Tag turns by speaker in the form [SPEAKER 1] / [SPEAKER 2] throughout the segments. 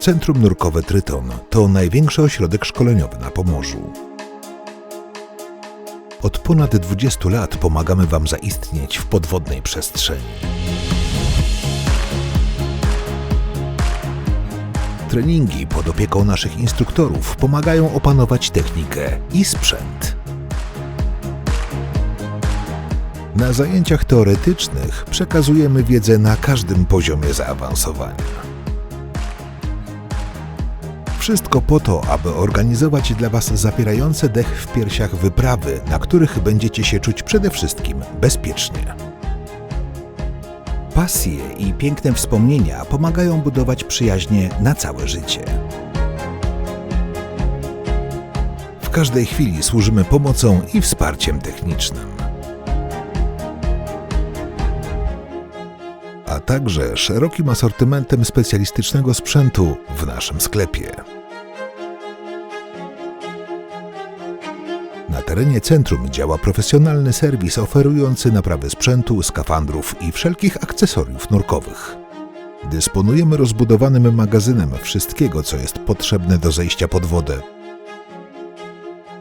[SPEAKER 1] Centrum Nurkowe Tryton to największy ośrodek szkoleniowy na Pomorzu. Od ponad 20 lat pomagamy Wam zaistnieć w podwodnej przestrzeni. Treningi pod opieką naszych instruktorów pomagają opanować technikę i sprzęt. Na zajęciach teoretycznych przekazujemy wiedzę na każdym poziomie zaawansowania. Wszystko po to, aby organizować dla Was zapierające dech w piersiach wyprawy, na których będziecie się czuć przede wszystkim bezpiecznie. Pasje i piękne wspomnienia pomagają budować przyjaźnie na całe życie. W każdej chwili służymy pomocą i wsparciem technicznym. a także szerokim asortymentem specjalistycznego sprzętu w naszym sklepie. Na terenie centrum działa profesjonalny serwis oferujący naprawy sprzętu, skafandrów i wszelkich akcesoriów nurkowych. Dysponujemy rozbudowanym magazynem wszystkiego, co jest potrzebne do zejścia pod wodę.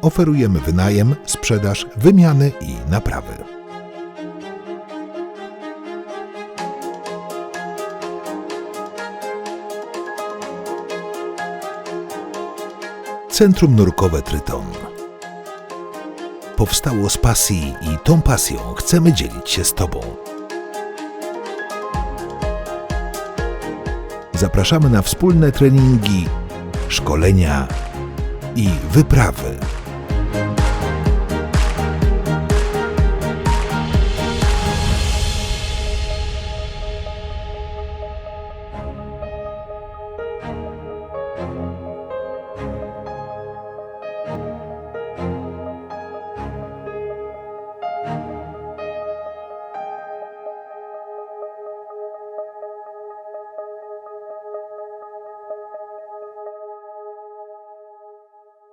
[SPEAKER 1] Oferujemy wynajem, sprzedaż, wymiany i naprawy. Centrum Nurkowe Tryton. Powstało z pasji i tą pasją chcemy dzielić się z Tobą. Zapraszamy na wspólne treningi, szkolenia i wyprawy.